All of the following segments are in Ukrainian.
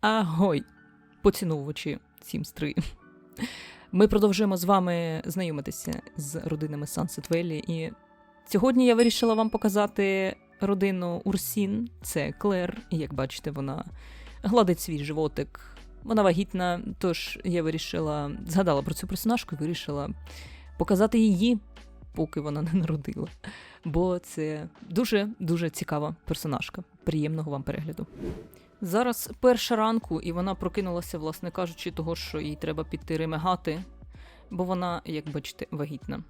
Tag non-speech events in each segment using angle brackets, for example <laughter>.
Агой, поціновувачі Sims 3. Ми продовжуємо з вами знайомитися з родинами Sunset Valley. І сьогодні я вирішила вам показати родину Урсін. Це Клер. І як бачите, вона гладить свій животик. Вона вагітна, тож я вирішила, згадала про цю персонажку і вирішила показати її, поки вона не народила. Бо це дуже-дуже цікава персонажка. Приємного вам перегляду. Зараз перша ранку, і вона прокинулася, власне кажучи, того, що їй треба піти ремегати, бо вона, як бачите, вагітна.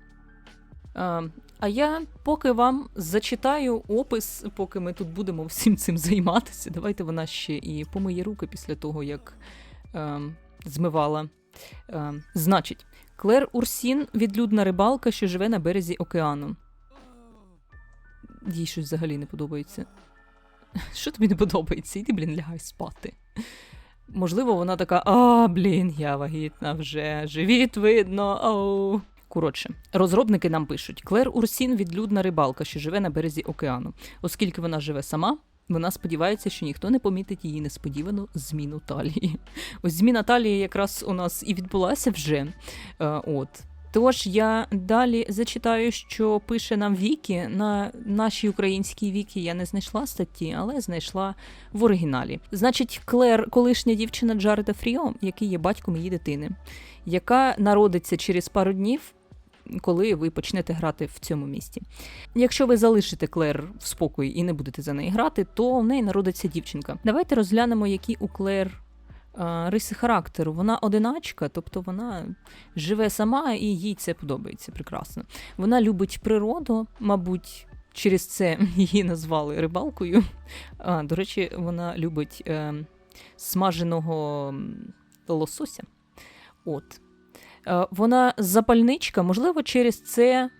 А, а я поки вам зачитаю опис, поки ми тут будемо всім цим займатися. Давайте вона ще і помиє руки після того, як е, змивала. Е, значить, Клер Урсін відлюдна рибалка, що живе на березі океану. Їй щось взагалі не подобається. Що тобі не подобається? Іди, блін, лягай спати. Можливо, вона така: а, блін, я вагітна вже, живіт видно. Оу. Коротше, розробники нам пишуть: Клер Урсін відлюдна рибалка, що живе на березі океану. Оскільки вона живе сама, вона сподівається, що ніхто не помітить її несподівану зміну талії. Ось зміна талії якраз у нас і відбулася вже. Е, от. Тож я далі зачитаю, що пише нам Вікі. На нашій українській Вікі я не знайшла статті, але знайшла в оригіналі. Значить, Клер, колишня дівчина Джареда Фріо, який є батьком її дитини, яка народиться через пару днів. Коли ви почнете грати в цьому місті. Якщо ви залишите Клер в спокої і не будете за неї грати, то в неї народиться дівчинка. Давайте розглянемо, які у Клер риси характеру. Вона одиначка, тобто вона живе сама і їй це подобається прекрасно. Вона любить природу, мабуть, через це <laughs> її назвали рибалкою. А, До речі, вона любить е, смаженого лосося. От. Е, вона запальничка, можливо, через це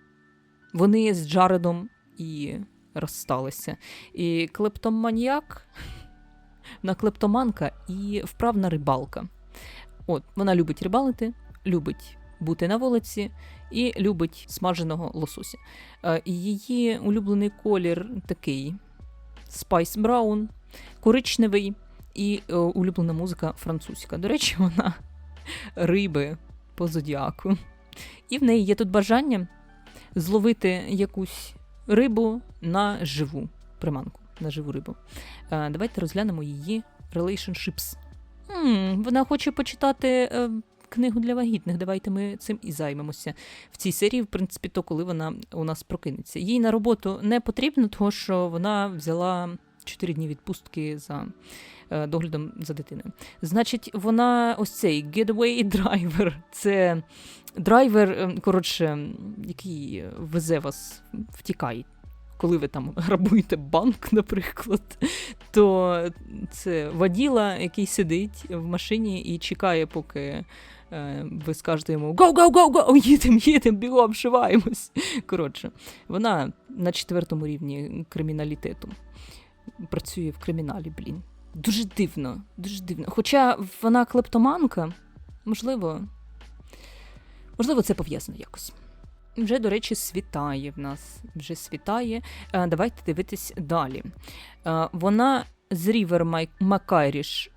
вони з Джаредом і розсталися. І клептоманьяк на клептоманка і вправна рибалка. От, Вона любить рибалити, любить бути на вулиці і любить смаженого лосося. Е, Її улюблений колір такий Spice Brown, коричневий і е, улюблена музика французька. До речі, вона <laughs> риби по зодіаку. І в неї є тут бажання зловити якусь рибу на живу приманку, на живу рибу. Е, давайте розглянемо її relationships. М, Вона хоче почитати е, книгу для вагітних. Давайте ми цим і займемося в цій серії, в принципі, то коли вона у нас прокинеться. Їй на роботу не потрібно, тому що вона взяла 4 дні відпустки за е, доглядом за дитиною. Значить, вона ось цей getaway driver. Це драйвер, е, коротше, який везе вас, втікає. Коли ви там грабуєте банк, <laughs> наприклад, то це воділа, який сидить в машині і чекає, поки е, ви скажете йому go, go, go, go, їдемо, їдемо, бігом, вшиваємось. Коротше, вона на четвертому рівні криміналітету працює в криміналі, блін. Дуже дивно, дуже дивно. Хоча вона клептоманка, можливо, можливо, це пов'язано якось. Вже, до речі, світає в нас. Вже світає. Е, Давайте дивитись далі. Е, Вона з Рівер Макайріш.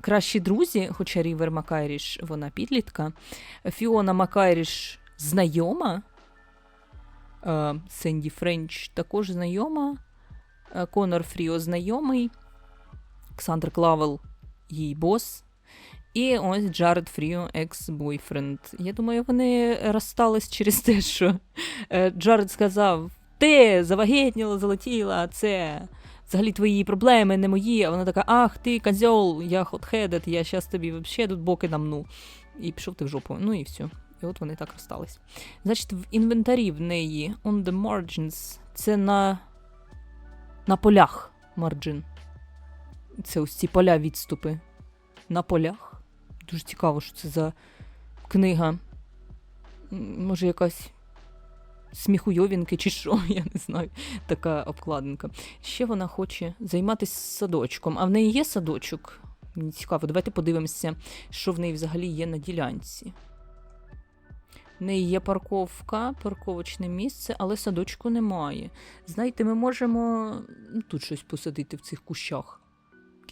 Кращі друзі, хоча Рівер Макайріш, вона підлітка. Фіона Макайріш знайома. Е, Сенді Френч також знайома. Конор Фріо знайомий. Ксандр Клавел її бос. І ось Джаред Фріо, екс-бойфренд. Я думаю, вони розстались через те, що е, Джаред сказав: Ти завагітніла, залетіла, це взагалі твої проблеми, не мої. А вона така: Ах, ти козьол, я хотхедет, я щас тобі взагалі тут боки намну. І пішов ти в жопу. Ну і все. І от вони так розстались. Значить, в інвентарі в неї on the margins це на, на полях марджин. Це ось ці поля відступи. На полях. Дуже цікаво, що це за книга. Може, якась сміхуйовінки чи що, <laughs> я не знаю. Така обкладинка. Ще вона хоче займатися садочком. А в неї є садочок? Мені цікаво, давайте подивимося, що в неї взагалі є на ділянці. В неї є парковка, парковочне місце, але садочку немає. Знаєте, ми можемо ну, тут щось посадити в цих кущах.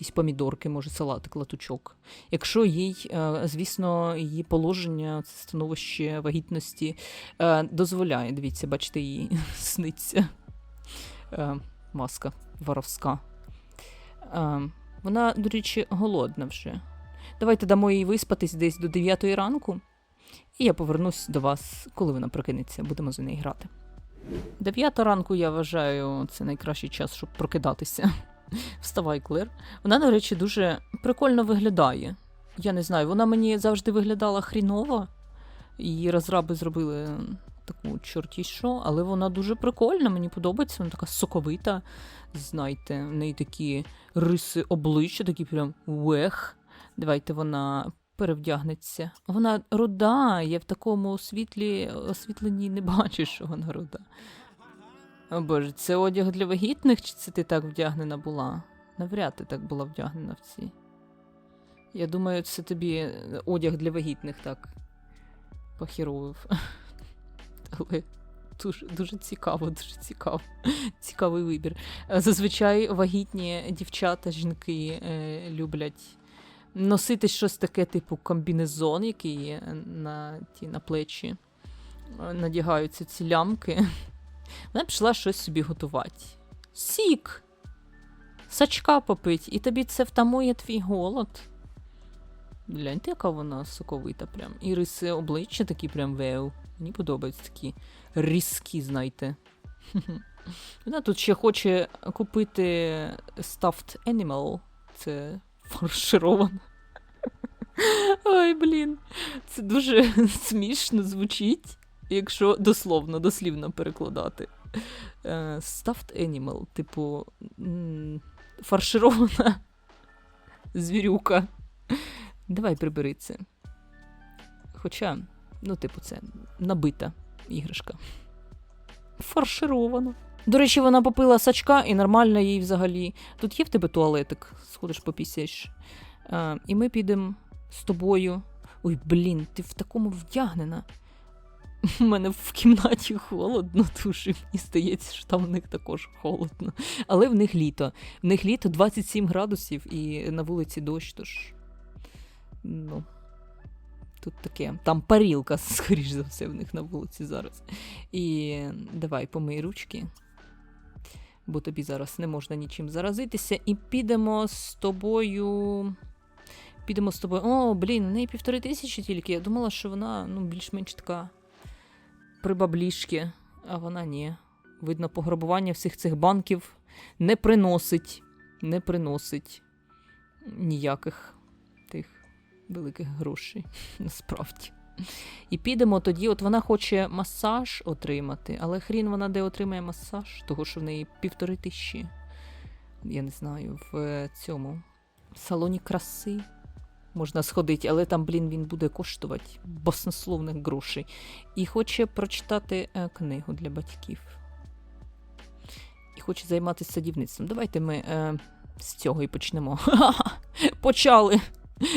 Якісь помідорки, може, салатик, латучок. Якщо їй, е, звісно, її положення, це становище вагітності е, дозволяє. Дивіться, бачите, її <laughs> сниться е, маска воровська. Вона, до речі, голодна вже. Давайте дамо їй виспатись десь до 9 ранку, і я повернусь до вас, коли вона прокинеться. Будемо за неї грати. Дев'ята ранку, я вважаю, це найкращий час, щоб прокидатися. <laughs> Вставай, Клер. Вона, до речі, дуже прикольно виглядає. Я не знаю, вона мені завжди виглядала хріново. Її розраби зробили таку чорті що, але вона дуже прикольна, мені подобається, вона така соковита. Знаєте, в неї такі риси обличчя, такі прям вех. Давайте вона перевдягнеться. Вона руда, я в такому світлі освітленні не бачу, що вона руда. О боже, це одяг для вагітних, чи це ти так вдягнена була? Навряд ти так була вдягнена в ці. Я думаю, це тобі одяг для вагітних так похіровив. <laughs> Але дуже, дуже цікаво, дуже цікаво. Цікавий вибір. Е, Зазвичай вагітні дівчата, жінки е, люблять носити щось таке, типу комбінезон, який на, ті, на плечі. Е, Надягаються ці лямки. Вона пішла щось собі готувати. Сік! Сачка попить, і тобі це втамує твій голод. Гляньте, яка вона соковита прям. І риси обличчя такі прям веу. Мені подобаються такі різкі, знаєте. <laughs> Вона тут ще хоче купити stuffed animal. Це фаршировано. <laughs> Ой, блін. Це дуже <laughs> смішно звучить, якщо дословно, дослівно перекладати. Е, Stuffed animal, типу, фарширована звірюка. Давай прибери це. Хоча, ну, типу, це набита іграшка. Фарширована. До речі, вона попила сачка і нормально їй взагалі. Тут є в тебе туалетик, сходиш попісяєш. А, і ми підемо з тобою. Ой, блін, ти в такому вдягнена. У мене в кімнаті холодно, <laughs> дуже мені здається, що там в них також холодно. Але в них літо. В них літо 27 градусів і на вулиці дощ, тож. Ну. Тут таке. Там парілка, <laughs> скоріш за все, в них на вулиці зараз. І давай помий ручки. Бо тобі зараз не можна нічим заразитися. І підемо з тобою. Підемо з тобою. О, блін, у неї півтори тисячі тільки. Я думала, що вона ну, більш-менш така прибаблішки, а вона ні. Видно, пограбування всіх цих банків не приносить, не приносить ніяких тих великих грошей, <laughs> насправді. І підемо тоді, от вона хоче масаж отримати, але хрін вона де отримає масаж, того що в неї півтори тисячі. Я не знаю, в е, цьому салоні краси можна сходити, але там, блін, він буде коштувати баснословних грошей. І хоче прочитати е, книгу для батьків. І хоче займатися садівництвом. Давайте ми е, з цього і почнемо. Почали!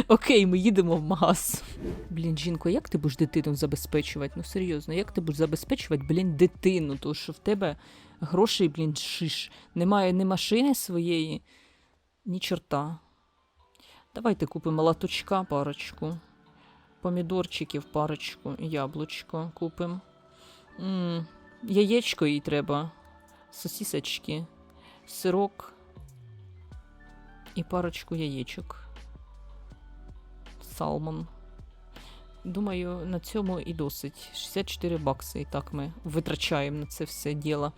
Окей, ми їдемо в магаз. Блін, жінко, як ти будеш дитину забезпечувати? Ну серйозно, як ти будеш забезпечувати, блін, дитину? Тому що в тебе грошей, блін, шиш. Немає ні машини своєї, ні чорта. Давайте купимо латочка парочку, помідорчиків парочку, яблучко купимо. Яєчко їй треба, сосісочки, сирок і парочку яєчок. Салмон. Думаю, на цьому і досить. 64 бакси. І так ми витрачаємо на це все діло.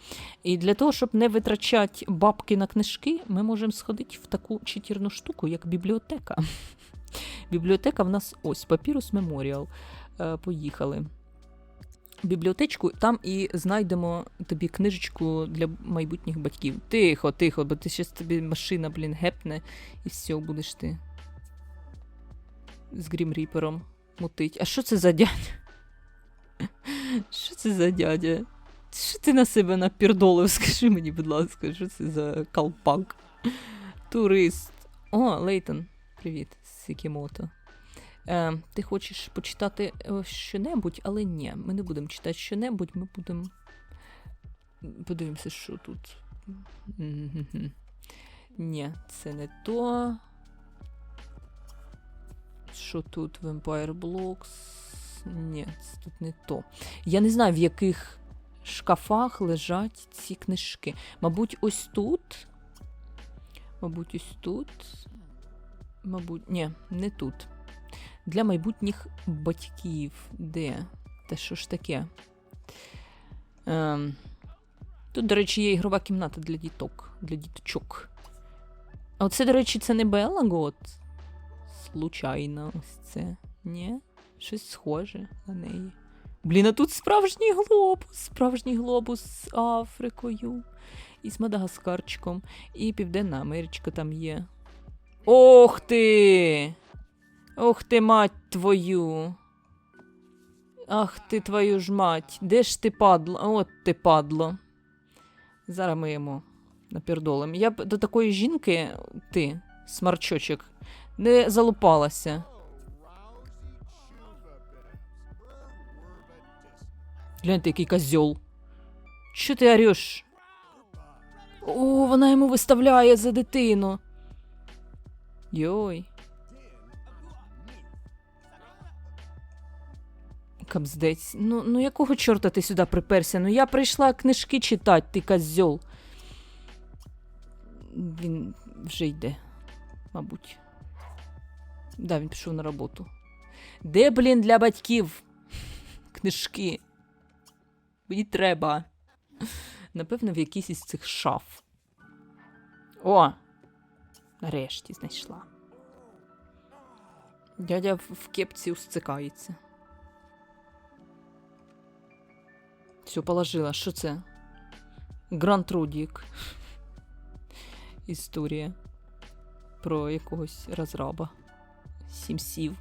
І для того, щоб не витрачати бабки на книжки, ми можемо сходити в таку чотірну штуку, як бібліотека. <laughs> Бібліотека в нас ось Папірус Меморіал. Поїхали. Бібліотечку, там і знайдемо тобі книжечку для майбутніх батьків. Тихо, тихо, бо ти щас тобі машина, блін, гепне, і все, будеш ти з Грім Ріпером мутить. А що це за дядя? Що це за дядя? Що ти на себе напірдолив? Скажи мені, будь ласка, що це за колпак? Турист. О, Лейтон, привіт, Сікімото. Е, ти хочеш почитати е, що-небудь, але ні, ми не будемо читати що-небудь, ми будемо. Подивимося, що тут. Ні, це не то. Що тут? Vampire Blocks? Ні, це тут не то. Я не знаю, в яких шкафах лежать ці книжки. Мабуть, ось тут. Мабуть, ось тут. Мабуть, ні, не тут. Для майбутніх батьків. Де? Та що ж таке? Ем, тут, до речі, є ігрова кімната для діток, для діточок. А оце, до речі, це не Белла Гот. Случайно, ось це. Ні? Щось схоже на неї. Блін, а тут справжній глобус. Справжній глобус з Африкою. І з Мадагаскарчиком. І Південна Америчка там є. Ох ти! Ох ти, мать твою. Ах ти твою ж мать. Де ж ти падло? От ти падло. Зараз ми йому напірдолим. Я б до такої жінки, ти, смарчочок, не залупалася. Гляньте, який козьол. Що ти орєш? О, вона йому виставляє за дитину. Йой. Кабздець. Ну, ну якого чорта ти сюди приперся? Ну я прийшла книжки читати, ти козьол. Він вже йде, мабуть. Да, він пішов на роботу. Де, блін, для батьків? Книжки. Мені треба. Напевно, в якійсь із цих шаф. О! Нарешті знайшла. Дядя в, кепці устикається. Все, положила. Що це? Гранд Рудік. Історія про якогось розраба. Сімсів.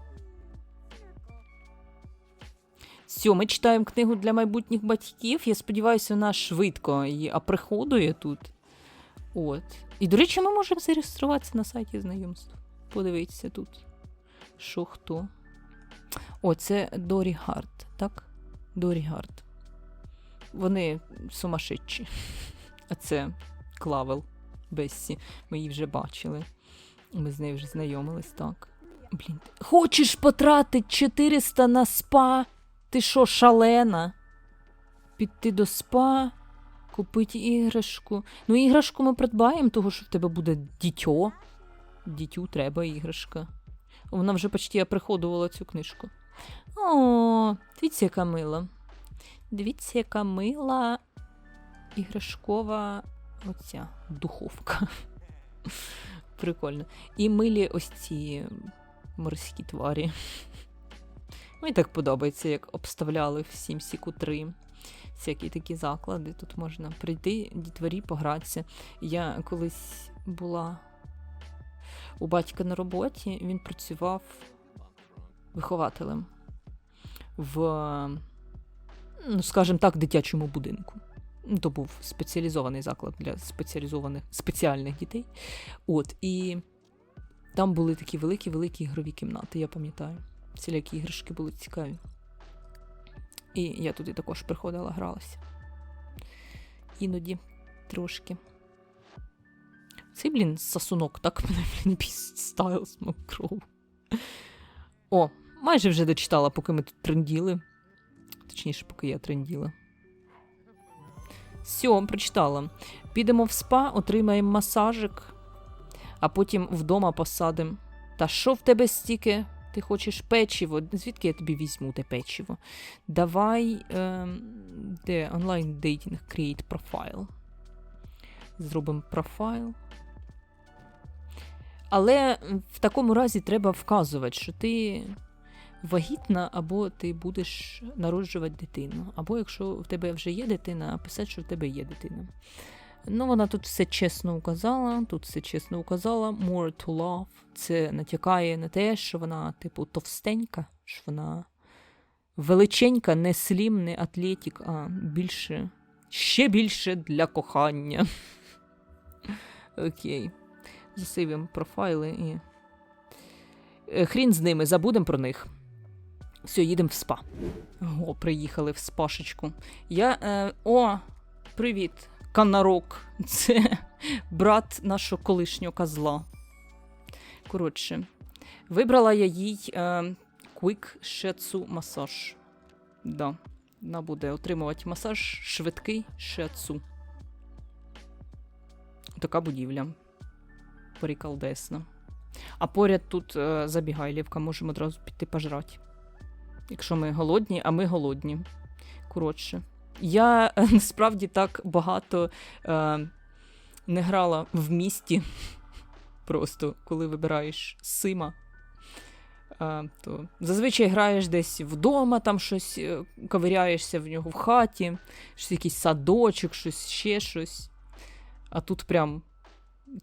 Ми читаємо книгу для майбутніх батьків. Я сподіваюся, вона швидко її оприходує тут. От. І, до речі, ми можемо зареєструватися на сайті знайомств. Подивитися тут. Що хто. О, це Дорі Гард, так? Дорі Гард. Вони сумасшедші. А це Клавел Бессі. Ми її вже бачили. Ми з нею вже знайомились, так. Блін. Хочеш потратити 400 на спа? Ти що, шалена? Піти до спа, купити іграшку. Ну, іграшку ми придбаємо, того що в тебе буде дітьо. Дітю треба іграшка. Вона вже почти оприходувала цю книжку. О, дивіться, яка мила. Дивіться, яка мила іграшкова оця духовка. <laughs> Прикольно. І милі ось ці морські тварі. <laughs> Мені так подобається, як обставляли в Сімсіку 3 всякі такі заклади. Тут можна прийти, дітворі, погратися. Я колись була у батька на роботі, він працював вихователем в, ну, скажімо так, дитячому будинку. То був спеціалізований заклад для спеціалізованих спеціальних дітей. От, і там були такі великі-великі ігрові кімнати, я пам'ятаю. Всілякі іграшки були цікаві. І я туди також приходила, гралася. Іноді трошки. Цей, блін, сасунок, так мене, блін, стайл смокров. О, майже вже дочитала, поки ми тут тренділи. Точніше, поки я тренділа. Все, прочитала. Підемо в спа, отримаємо масажик, а потім вдома посадимо. Та що в тебе стільки? Ти хочеш печиво? Звідки я тобі візьму те печиво? Давай е, де онлайн дейтинг create profile. Зробимо профайл. Але в такому разі треба вказувати, що ти вагітна, або ти будеш народжувати дитину. Або якщо в тебе вже є дитина, писати, що в тебе є дитина. Ну, вона тут все чесно указала, тут все чесно указала. More to love. Це натякає на те, що вона, типу, товстенька, що вона величенька, не слім, не атлетік, а більше, ще більше для кохання. <laughs> Окей. Засивимо профайли і. Е, Хрін з ними, забудемо про них. Все, їдемо в спа. О, приїхали в спашечку. Я. Е, о, привіт, канарок. Це брат нашого колишнього козла. Коротше, вибрала я їй е, Quick Shiatsu масаж. Да. Вона буде отримувати масаж швидкий shiatsu. Така будівля. Приколдесна. А поряд тут е, забігайлівка, можемо одразу піти пожрати. Якщо ми голодні, а ми голодні. Коротше. Я е, <laughs> насправді так багато е, не грала в місті. <laughs> Просто коли вибираєш Сима. А, то зазвичай граєш десь вдома, там щось е, ковиряєшся в нього в хаті, щось якийсь садочок, щось ще щось. А тут прям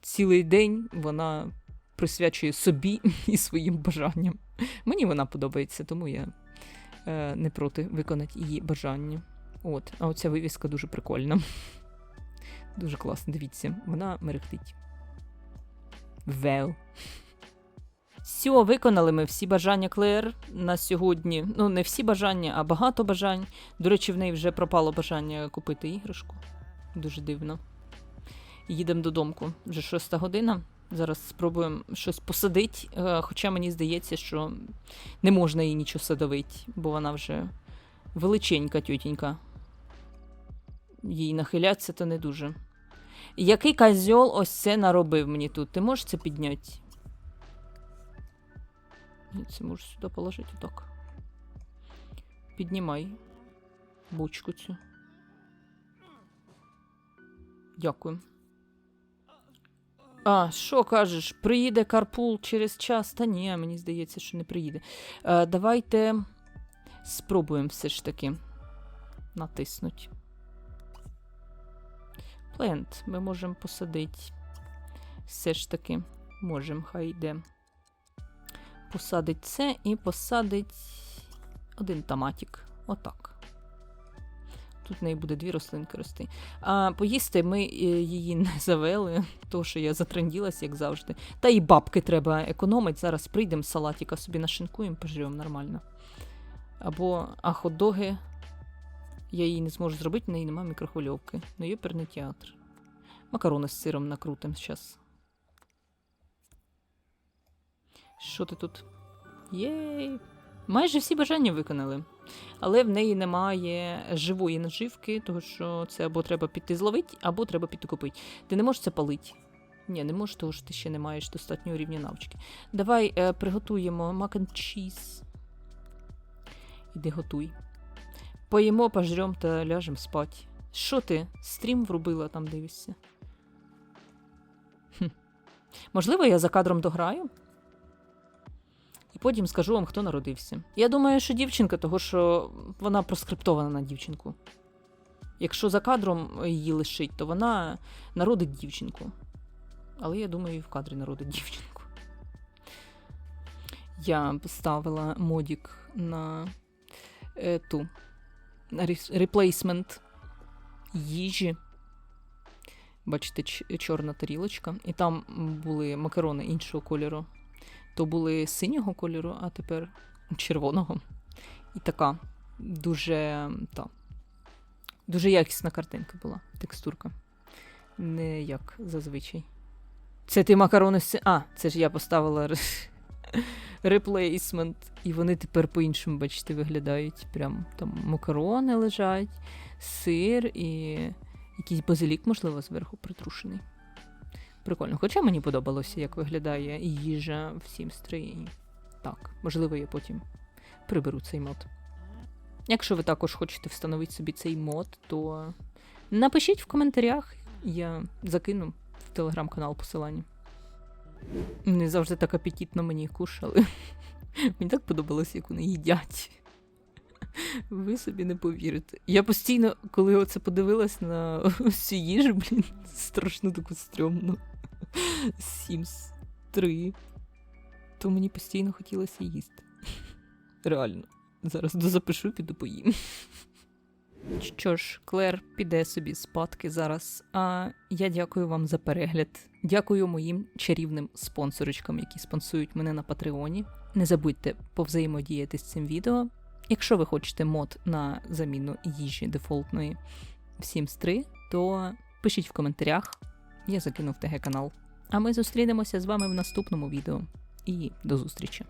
цілий день вона присвячує собі <laughs> і своїм бажанням. Мені вона подобається, тому я е, не проти виконати її бажання. От, а оця вивіска дуже прикольна. Дуже класно, дивіться, вона мерехтить. Веу. Все, виконали ми всі бажання Клеєр на сьогодні. Ну, не всі бажання, а багато бажань. До речі, в неї вже пропало бажання купити іграшку. Дуже дивно. Їдемо додому. Вже шоста година. Зараз спробуємо щось посадити. Е, Хоча мені здається, що не можна їй нічого садовити, бо вона вже величенька тютенька. Їй нахилятися то не дуже. Який козьол ось це наробив мені тут? Ти можеш це підняти? Це можеш сюди положити отак. Піднімай бочку цю. Дякую. А, що кажеш? Приїде Карпул через час? Та ні, мені здається, що не приїде. Е, давайте спробуємо все ж таки натиснути. Плент ми можемо посадити. Все ж таки, можемо, хай йде. Посадить це і посадить один томатик. Отак. Тут в неї буде дві рослинки рости. А поїсти ми е, її <laughs> не завели, тому що я затренділась, як завжди. Та і бабки треба економити. Зараз прийдемо, салатика собі нашинкуємо, поживемо нормально. Або а хот-доги я її не зможу зробити, в неї немає мікрохвильовки. Ну, є перний театр. Макарони з сиром накрутим зараз. Що ти тут? Єй! Майже всі бажання виконали. Але в неї немає живої наживки, тому що це або треба піти зловити, або треба піти купити. Ти не можеш це палити. Ні, не можеш, тому що ти ще не маєш достатнього рівня навички. Давай е, приготуємо мак and cheese. Іди готуй. Поїмо, пожрем та ляжемо спать. Що ти? Стрім врубила, там дивишся. Хм. Можливо, я за кадром дограю. І потім скажу вам, хто народився. Я думаю, що дівчинка, того що вона проскриптована на дівчинку. Якщо за кадром її лишить, то вона народить дівчинку. Але я думаю, і в кадрі народить дівчинку. Я поставила модік на е, ту реплейсмент їжі. Бачите, чорна тарілочка. І там були макарони іншого кольору. То були синього кольору, а тепер червоного. І така дуже та, дуже якісна картинка була, текстурка. Не як зазвичай. Це ти макарони А, це ж я поставила <laughs> реплейсмент. І вони тепер по-іншому, бачите, виглядають. Прям там макарони лежать, сир і якийсь базилік, можливо, зверху притрушений. Прикольно. Хоча мені подобалося, як виглядає їжа в Sims 3. І Так, можливо, я потім приберу цей мод. Якщо ви також хочете встановити собі цей мод, то напишіть в коментарях, я закину в телеграм-канал посилання. Вони завжди так апетитно мені кушали. <laughs> Мені так подобалось, як вони їдять. <laughs> Ви собі не повірите. Я постійно, коли оце подивилась на <laughs> цю їжу, блін, страшно таку стрьомну. Sims 3. То мені постійно хотілося їсти. Реально. Зараз дозапишу, піду поїм. Що ж, Клер піде собі спадки зараз. А я дякую вам за перегляд. Дякую моїм чарівним спонсорочкам, які спонсують мене на Патреоні. Не забудьте повзаємодіяти з цим відео. Якщо ви хочете мод на заміну їжі дефолтної в Sims 3, то пишіть в коментарях. я закинув ТГ канал. А ми зустрінемося з вами в наступному відео. І до зустрічі!